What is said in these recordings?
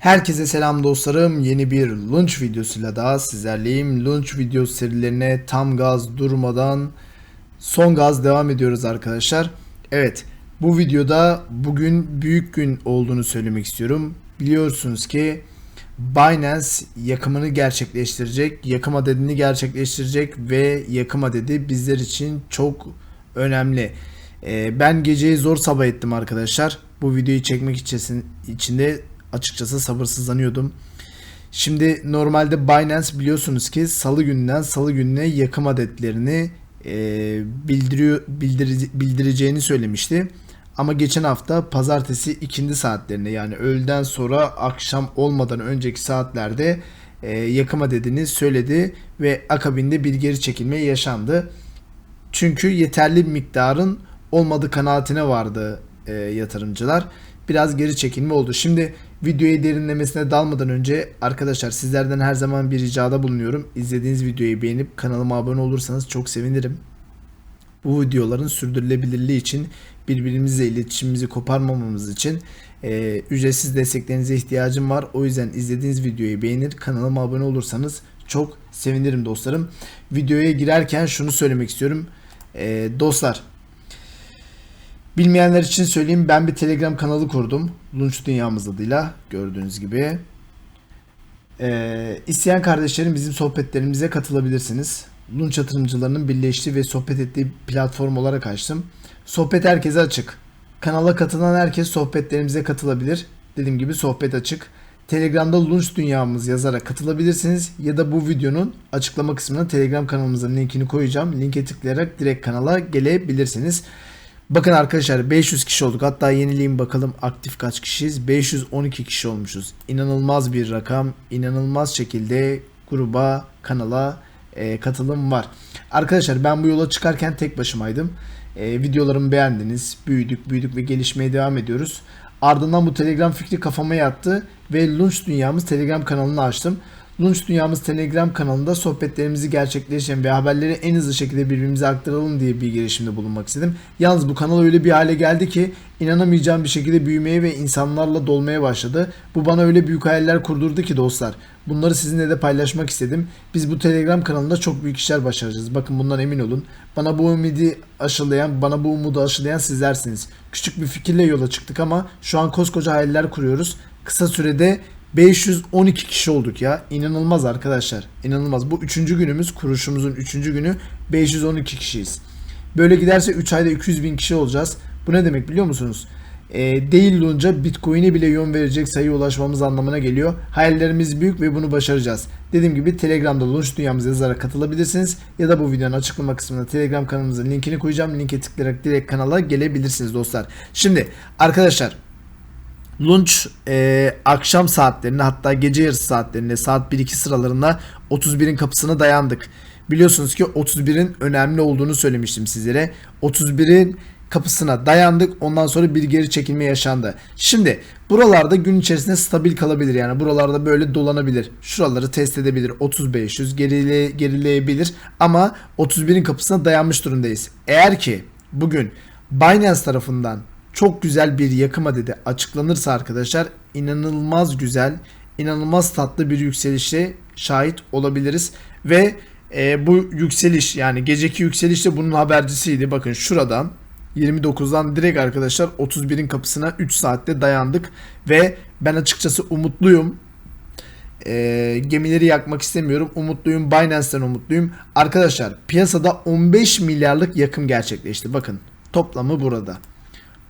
Herkese selam dostlarım. Yeni bir launch videosuyla daha sizlerleyim. Launch video serilerine tam gaz durmadan son gaz devam ediyoruz arkadaşlar. Evet, bu videoda bugün büyük gün olduğunu söylemek istiyorum. Biliyorsunuz ki Binance yakımını gerçekleştirecek, yakım adedini gerçekleştirecek ve yakım adedi bizler için çok önemli. Ee, ben geceyi zor sabah ettim arkadaşlar. Bu videoyu çekmek için içinde açıkçası sabırsızlanıyordum. Şimdi normalde Binance biliyorsunuz ki salı günden salı gününe yakım adetlerini e, bildiriyor bildiri- bildireceğini söylemişti. Ama geçen hafta pazartesi ikindi saatlerinde yani öğleden sonra akşam olmadan önceki saatlerde e, yakım adedini söyledi ve akabinde bir geri çekilme yaşandı. Çünkü yeterli miktarın olmadığı kanaatine vardı e, yatırımcılar. Biraz geri çekilme oldu. Şimdi videoyu derinlemesine dalmadan önce arkadaşlar sizlerden her zaman bir ricada bulunuyorum. İzlediğiniz videoyu beğenip kanalıma abone olursanız çok sevinirim. Bu videoların sürdürülebilirliği için birbirimizle iletişimimizi koparmamamız için e, ücretsiz desteklerinize ihtiyacım var. O yüzden izlediğiniz videoyu beğenir kanalıma abone olursanız çok sevinirim dostlarım. Videoya girerken şunu söylemek istiyorum. E, dostlar Bilmeyenler için söyleyeyim ben bir Telegram kanalı kurdum. Lunch Dünyamız adıyla gördüğünüz gibi. Ee, isteyen kardeşlerim bizim sohbetlerimize katılabilirsiniz. Lunch yatırımcılarının birleştiği ve sohbet ettiği platform olarak açtım. Sohbet herkese açık. Kanala katılan herkes sohbetlerimize katılabilir. Dediğim gibi sohbet açık. Telegram'da Lunch Dünyamız yazarak katılabilirsiniz ya da bu videonun açıklama kısmına Telegram kanalımızın linkini koyacağım. Linke tıklayarak direkt kanala gelebilirsiniz. Bakın arkadaşlar 500 kişi olduk. Hatta yenileyim bakalım aktif kaç kişiyiz. 512 kişi olmuşuz. İnanılmaz bir rakam. İnanılmaz şekilde gruba, kanala e, katılım var. Arkadaşlar ben bu yola çıkarken tek başımaydım. E, videolarımı beğendiniz. Büyüdük, büyüdük ve gelişmeye devam ediyoruz. Ardından bu Telegram fikri kafama yattı ve Lunch Dünyamız Telegram kanalını açtım. Lunch Dünyamız Telegram kanalında sohbetlerimizi gerçekleştiren ve haberleri en hızlı şekilde birbirimize aktaralım diye bir girişimde bulunmak istedim. Yalnız bu kanal öyle bir hale geldi ki inanamayacağım bir şekilde büyümeye ve insanlarla dolmaya başladı. Bu bana öyle büyük hayaller kurdurdu ki dostlar. Bunları sizinle de paylaşmak istedim. Biz bu Telegram kanalında çok büyük işler başaracağız. Bakın bundan emin olun. Bana bu ümidi aşılayan, bana bu umudu aşılayan sizlersiniz. Küçük bir fikirle yola çıktık ama şu an koskoca hayaller kuruyoruz. Kısa sürede 512 kişi olduk ya. İnanılmaz arkadaşlar. İnanılmaz. Bu üçüncü günümüz. Kuruluşumuzun üçüncü günü. 512 kişiyiz. Böyle giderse 3 ayda 200 bin kişi olacağız. Bu ne demek biliyor musunuz? Ee, değil olunca Bitcoin'e bile yön verecek sayıya ulaşmamız anlamına geliyor. Hayallerimiz büyük ve bunu başaracağız. Dediğim gibi Telegram'da Launch Dünyamıza yazarak katılabilirsiniz. Ya da bu videonun açıklama kısmına Telegram kanalımızın linkini koyacağım. Linke tıklayarak direkt kanala gelebilirsiniz dostlar. Şimdi arkadaşlar Lunch e, akşam saatlerinde hatta gece yarısı saatlerinde saat 1-2 sıralarında 31'in kapısına dayandık. Biliyorsunuz ki 31'in önemli olduğunu söylemiştim sizlere. 31'in kapısına dayandık. Ondan sonra bir geri çekilme yaşandı. Şimdi buralarda gün içerisinde stabil kalabilir. Yani buralarda böyle dolanabilir. Şuraları test edebilir. 3500 gerile, gerileyebilir. Ama 31'in kapısına dayanmış durumdayız. Eğer ki bugün Binance tarafından çok güzel bir yakım adedi açıklanırsa arkadaşlar inanılmaz güzel, inanılmaz tatlı bir yükselişe şahit olabiliriz ve e, bu yükseliş yani geceki yükseliş de bunun habercisiydi. Bakın şuradan 29'dan direkt arkadaşlar 31'in kapısına 3 saatte dayandık ve ben açıkçası umutluyum. E, gemileri yakmak istemiyorum. Umutluyum. Binance'den umutluyum. Arkadaşlar piyasada 15 milyarlık yakım gerçekleşti. Bakın toplamı burada.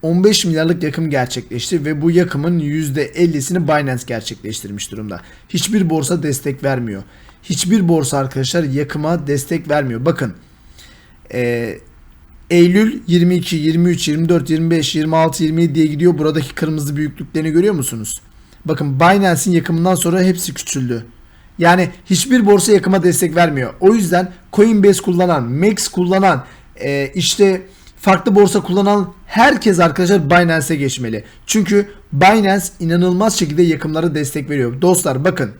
15 milyarlık yakım gerçekleşti ve bu yakımın %50'sini Binance gerçekleştirmiş durumda. Hiçbir borsa destek vermiyor. Hiçbir borsa arkadaşlar yakıma destek vermiyor. Bakın e, Eylül 22, 23, 24, 25, 26, 27 diye gidiyor. Buradaki kırmızı büyüklüklerini görüyor musunuz? Bakın Binance'in yakımından sonra hepsi küçüldü. Yani hiçbir borsa yakıma destek vermiyor. O yüzden Coinbase kullanan, Max kullanan, e, işte farklı borsa kullanan herkes arkadaşlar Binance'e geçmeli. Çünkü Binance inanılmaz şekilde yakımlara destek veriyor. Dostlar bakın.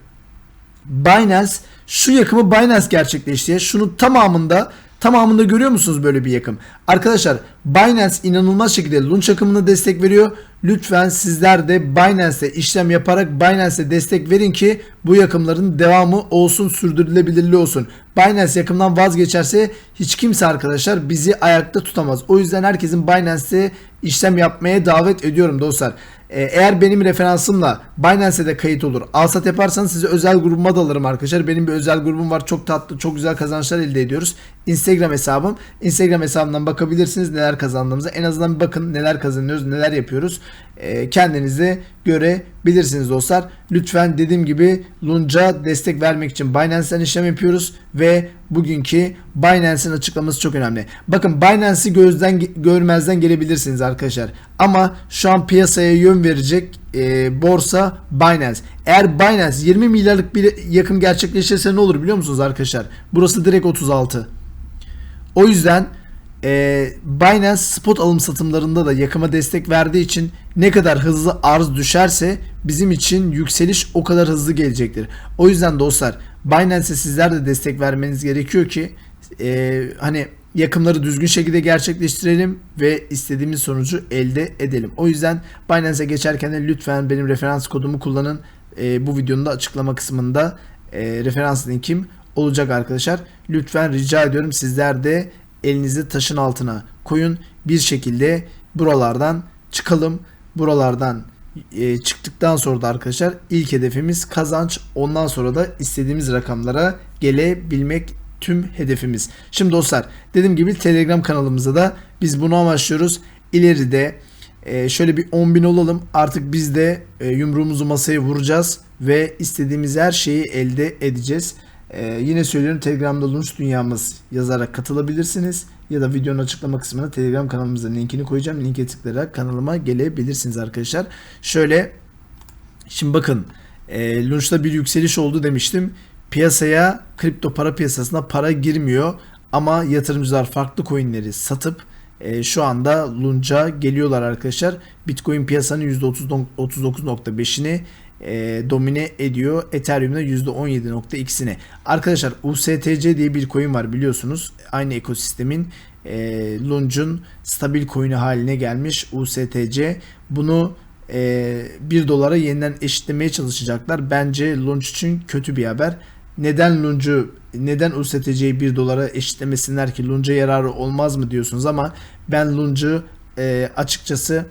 Binance şu yakımı Binance gerçekleşti. Şunu tamamında tamamında görüyor musunuz böyle bir yakım? Arkadaşlar Binance inanılmaz şekilde Lunch akımına destek veriyor. Lütfen sizler de Binance'te işlem yaparak Binance'e destek verin ki bu yakımların devamı olsun, sürdürülebilirliği olsun. Binance yakımdan vazgeçerse hiç kimse arkadaşlar bizi ayakta tutamaz. O yüzden herkesin Binance'te işlem yapmaya davet ediyorum dostlar. Ee, Eğer benim referansımla Binance'e de kayıt olur. Alsat yaparsanız size özel grubuma da alırım arkadaşlar. Benim bir özel grubum var. Çok tatlı, çok güzel kazançlar elde ediyoruz. Instagram hesabım. Instagram hesabından bakabilirsiniz neler kazandığımıza. En azından bir bakın neler kazanıyoruz, neler yapıyoruz. Ee, kendinize görebilirsiniz dostlar. Lütfen dediğim gibi Lunca destek vermek için Binance'den işlem yapıyoruz ve bugünkü Binance'in açıklaması çok önemli. Bakın Binance'i gözden görmezden gelebilirsiniz arkadaşlar. Ama şu an piyasaya yön verecek e, borsa Binance. Eğer Binance 20 milyarlık bir yakın gerçekleşirse ne olur biliyor musunuz arkadaşlar? Burası direkt 36. O yüzden e, Binance spot alım satımlarında da yakıma destek verdiği için ne kadar hızlı arz düşerse bizim için yükseliş o kadar hızlı gelecektir. O yüzden dostlar Binance'e sizler de destek vermeniz gerekiyor ki e, hani yakımları düzgün şekilde gerçekleştirelim ve istediğimiz sonucu elde edelim. O yüzden Binance'e geçerken de lütfen benim referans kodumu kullanın. E, bu videonun da açıklama kısmında e, referans linkim olacak arkadaşlar. Lütfen rica ediyorum sizler de elinizi taşın altına koyun. Bir şekilde buralardan çıkalım. Buralardan e, çıktıktan sonra da arkadaşlar ilk hedefimiz kazanç. Ondan sonra da istediğimiz rakamlara gelebilmek tüm hedefimiz. Şimdi dostlar dediğim gibi Telegram kanalımızda da biz bunu amaçlıyoruz. İleride e, şöyle bir 10.000 olalım. Artık biz de e, yumruğumuzu masaya vuracağız ve istediğimiz her şeyi elde edeceğiz. Ee, yine söylüyorum Telegram'da Lunch Dünyamız yazarak katılabilirsiniz. Ya da videonun açıklama kısmına Telegram kanalımızın linkini koyacağım. Linke tıklayarak kanalıma gelebilirsiniz arkadaşlar. Şöyle şimdi bakın e, Lunch'ta bir yükseliş oldu demiştim. Piyasaya kripto para piyasasına para girmiyor. Ama yatırımcılar farklı coinleri satıp e, şu anda Lunch'a geliyorlar arkadaşlar. Bitcoin piyasanın %39.5'ini e, domine ediyor. Ethereum'da %17.2'sini. Arkadaşlar USTC diye bir coin var biliyorsunuz. Aynı ekosistemin e, Lunge'un stabil coin'i haline gelmiş USTC. Bunu e, 1 dolara yeniden eşitlemeye çalışacaklar. Bence Lunge için kötü bir haber. Neden Lunge'u neden USTC'yi 1 dolara eşitlemesinler ki Lunge'a yararı olmaz mı diyorsunuz ama ben Lunge'u e, açıkçası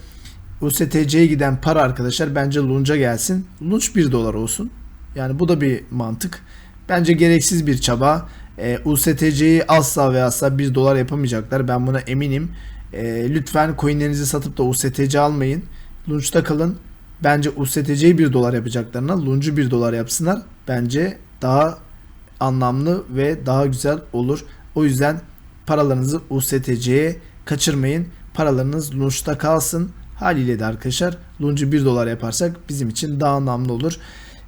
USTC'ye giden para arkadaşlar bence Lunch'a gelsin. Lunch 1 dolar olsun. Yani bu da bir mantık. Bence gereksiz bir çaba. E, USTC'yi asla ve asla 1 dolar yapamayacaklar. Ben buna eminim. E, lütfen coinlerinizi satıp da USTC almayın. Lunch'ta kalın. Bence USTC'yi 1 dolar yapacaklarına Lunch'u 1 dolar yapsınlar. Bence daha anlamlı ve daha güzel olur. O yüzden paralarınızı USTC'ye kaçırmayın. Paralarınız Lunch'ta kalsın. Haliyle de arkadaşlar Lunch'u 1 dolar yaparsak bizim için daha anlamlı olur.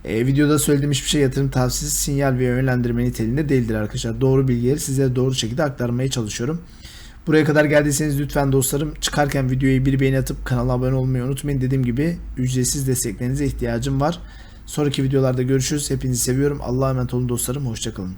E, videoda söylediğim hiçbir şey yatırım tavsiyesi, sinyal ve yönlendirme niteliğinde değildir arkadaşlar. Doğru bilgileri size doğru şekilde aktarmaya çalışıyorum. Buraya kadar geldiyseniz lütfen dostlarım çıkarken videoyu bir beğeni atıp kanala abone olmayı unutmayın. Dediğim gibi ücretsiz desteklerinize ihtiyacım var. Sonraki videolarda görüşürüz. Hepinizi seviyorum. Allah'a emanet olun dostlarım. Hoşçakalın.